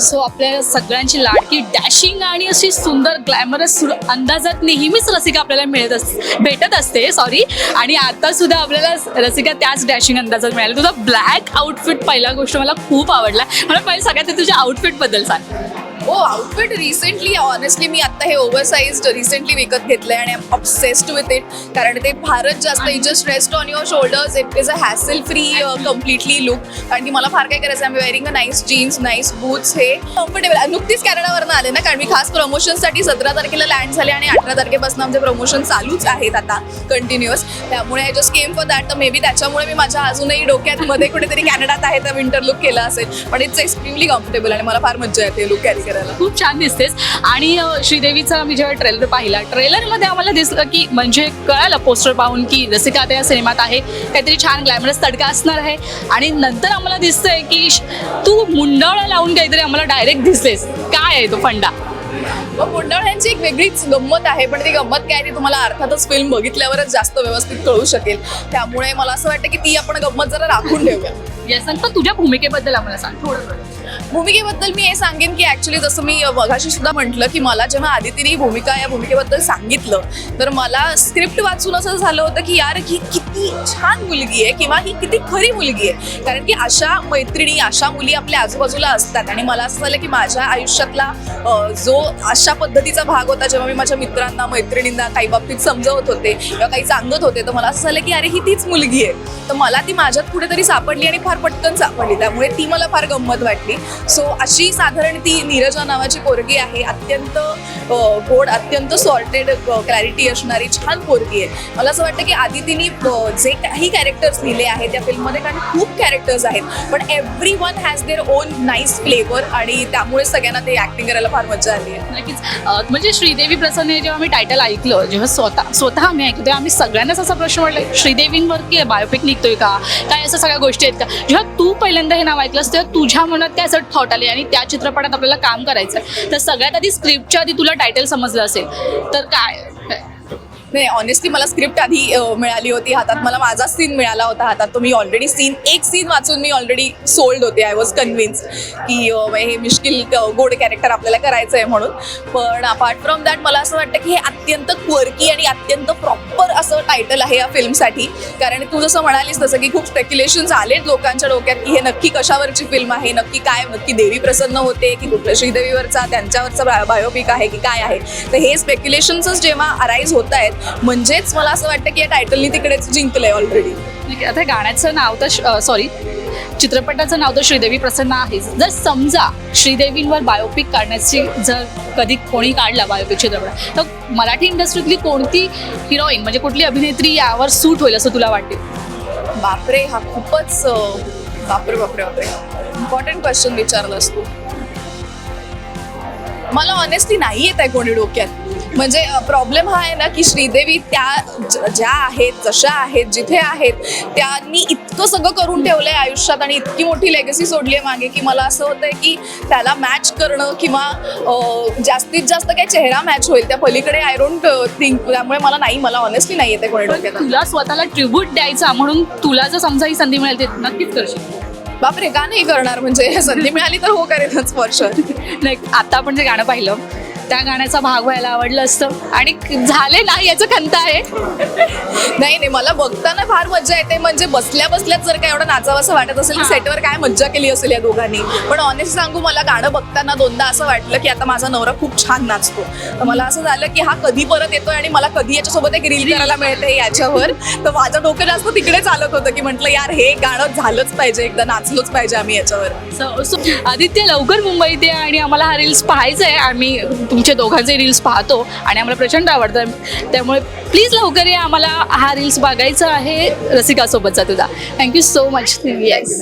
So आपल्या सगळ्यांची लाडकी dashing आणि अशी सुंदर ग्लॅमरस अंदाजात नेहमीच रसिका आपल्याला मिळत अस भेटत असते सॉरी आणि आता सुद्धा आपल्याला रसिका त्याच डॅशिंग अंदाजात मिळाली तुझा ब्लॅक आउटफिट पहिला गोष्ट मला खूप आवडला. मला पहिले सगळ्यात आधी तुझ्या आउटफिटबद्दल सांग. हो आउटफिट रिसेंटली ऑनेस्टली मी आता हे ओव्हरसाइज रिसेंटली विकत घेतलंय आणि ऑब्सेस्ड विथ इट कारण ते फारच जास्त it just rest on your shoulders it is a hassle free completely look कारण की मला फार काय करायचं आहे wearing a nice jeans nice boots हे कम्फर्टेबल नुकतीच कॅनडावरनं आले ना कारण मी खास प्रमोशनसाठी सतरा तारखेला लँड झाले आणि अठरा तारखेपासून आमचे प्रमोशन चालूच आहेत आता कंटिन्युअस त्यामुळे I just came for that तर मे बी त्याच्यामुळे मी माझ्या अजूनही डोक्यात मध्ये कुठेतरी कॅनडात आहे तर विंटर लुक केला असेल. पण इट्स एक्स्ट्रीमली कम्फर्टेबल आणि मला फार मजा येते लुक कॅरी करायला. खूप छान दिसतेस. आणि श्रीदेवीचा मी जेव्हा ट्रेलर पाहिला ट्रेलरमध्ये आम्हाला दिसलं की म्हणजे कळालं पोस्टर पाहून की रसिका आता या सिनेमात आहे. काहीतरी छान ग्लॅमरस तडका असणार आहे. आणि नंतर आम्हाला दिसतंय की तू मुंडावळा लावून काहीतरी आम्हाला डायरेक्ट दिसतेस काय आहे तो फंडा? मग मुंडावळ्यांची एक वेगळीच गंमत आहे पण ती गंमत काय ती तुम्हाला अर्थातच फिल्म बघितल्यावरच जास्त व्यवस्थित कळू शकेल. त्यामुळे मला असं वाटतं की ती आपण गंमत जरा राखून ठेवूया. या सांग पण तुझ्या भूमिकेबद्दल आम्हाला सांग थोडं भूमिकेबद्दल मी हे सांगेन की ऍक्च्युली जसं मी मगाशी सुद्धा म्हटलं की मला जेव्हा आदितीने ही भूमिका या भूमिकेबद्दल सांगितलं तर मला स्क्रिप्ट वाचून असं झालं होतं की यार ही किती छान मुलगी आहे किंवा ही किती खरी मुलगी आहे. कारण की अशा मैत्रिणी अशा मुली आपल्या आजूबाजूला असतात आणि मला असं झालं की माझ्या आयुष्यातला जो अशा पद्धतीचा भाग होता जेव्हा मी माझ्या मित्रांना मैत्रिणींना काही बाबतीत समजवत होते किंवा काही सांगत होते तर मला असं झालं की अरे ही तीच मुलगी आहे. तर मला ती माझ्यात कुठेतरी सापडली आणि फार पटकन सापडली. त्यामुळे ती मला फार गंमत वाटली. सो अशी साधारण ती नीरजा नावाची पोरगी आहे. अत्यंत गोड अत्यंत सॉर्टेड क्लॅरिटी असणारी छान पोरगी आहे. मला असं वाटतं की आदितीने अ, जे काही कॅरेक्टर्स लिहिले आहेत त्या फिल्ममध्ये कारण खूप कॅरेक्टर्स आहेत. पण every one has their own nice flavour आणि त्यामुळे सगळ्यांना ते ऍक्टिंग करायला फार मजा आली आहे. नक्कीच. म्हणजे श्रीदेवी प्रसन्न जेव्हा मी टायटल ऐकलं जेव्हा स्वतः स्वतः आम्ही ऐकलं तेव्हा आम्ही सगळ्यांनाच असा प्रश्न वाटला श्रीदेवींवर की बायोपिक निघतोय का? काय असं सगळ्या गोष्टी आहेत का? जेव्हा तू पहिल्यांदा हे नाव ऐकलंस तेव्हा तुझ्या मनात काय असं थॉट आले आणि त्या चित्रपटात आपल्याला काम करायचं आहे. तर सगळ्यात आधी स्क्रिप्टच्या आधी तुला टायटल समजलं असेल तर काय नाही ऑनेस्टली मला स्क्रिप्ट आधी मिळाली होती हातात. मला माझा सीन मिळाला होता हातात. तो मी ऑलरेडी सीन एक सीन वाचून मी ऑलरेडी सोल्ड होते. आय वॉज कन्व्हिन्स की हे मिश्किल गोड कॅरेक्टर आपल्याला करायचं आहे म्हणून. पण अपार्ट फ्रॉम दॅट मला असं वाटतं की हे अत्यंत क्वर्की आणि अत्यंत प्रॉपर असं टायटल आहे या फिल्मसाठी कारण तू जसं म्हणालीस तसं की खूप स्पेक्युलेशन्स आलेत लोकांच्या डोक्यात की हे नक्की कशावरची फिल्म आहे नक्की काय नक्की देवी प्रसन्न होते की कुठल्या श्रीदेवीवरचा त्यांच्यावरचा बायोपिक आहे की काय आहे. तर हे स्पेक्युलेशन्सच जेव्हा अराईज होत आहेत म्हणजेच मला असं वाटतं की या टायटलनी तिकडेच जिंकलंय ऑलरेडी आहे, आता गाण्याचं नाव तर सॉरी चित्रपटाचं नाव तर श्रीदेवी प्रसन्न आहेच जर समजा श्रीदेवींवर बायोपिक काढण्याची जर कधी कोणी काढला बायोपिक चित्रपट तर मराठी इंडस्ट्रीतली कोणती हिरोईन म्हणजे कुठली अभिनेत्री यावर सूट होईल असं तुला वाटते? बापरे हा खूपच बापरे बापरे बापरे. इम्पॉर्टंट क्वेश्चन विचारलास तू. मला ऑनेस्टली नाही येत आहे कोणी डोक्यात. म्हणजे प्रॉब्लेम हा आहे ना की श्रीदेवी त्या ज्या आहेत जशा आहेत जिथे आहेत त्यांनी इतकं सगळं करून ठेवलंय आयुष्यात आणि इतकी मोठी लेगसी सोडली आहे मागे की मला असं होतंय की त्याला मॅच करणं किंवा जास्तीत जास्त काय चेहरा मॅच होईल त्या पलीकडे आय डोंट थिंक त्यामुळे मला नाही मला ऑनेस्टली नाही येते कोणी डोक्यात. तुला स्वतःला ट्रिब्यूट द्यायचा म्हणून तुला जर समजा ही संधी मिळेल ते नक्कीच करशील बापरे का नाही करणार? म्हणजे संधी मिळाली तर हो करेनच शुअर नाही आता आपण जे गाणं पाहिलं त्या गाण्याचा भाग व्हायला आवडलं असतं. आणि झाले नाही याचं खंत आहे. नाही नाही मला बघताना फार मजा येते. म्हणजे बसल्या बसल्याच जर का एवढं नाचावं वाटत असेल तर. सेटवर काय मज्जा केली असेल या दोघांनी. पण ऑनेस्ट सांगू मला गाणं बघताना दोनदा असं वाटलं की आता माझा नवरा खूप छान नाचतो. तर मला असं झालं की हा कधी परत येतोय आणि मला कधी याच्यासोबत एक रील करायला मिळते याच्यावर. तर माझं डोकं जास्त तिकडे चालत होतं की म्हटलं यार हे गाणं झालंच पाहिजे. एकदा नाचलोच पाहिजे आम्ही याच्यावर. आदित्य लवकर मुंबईत ये आणि आम्हाला हा रील्स पाहायचा आहे आम्ही तुमचे दोघांचे रील्स पाहतो आणि आम्हाला प्रचंड आवडतं. त्यामुळे प्लीज लवकर या आम्हाला हा रील्स बघायचा आहे रसिकासोबतचा तुझा. Thank you so much yes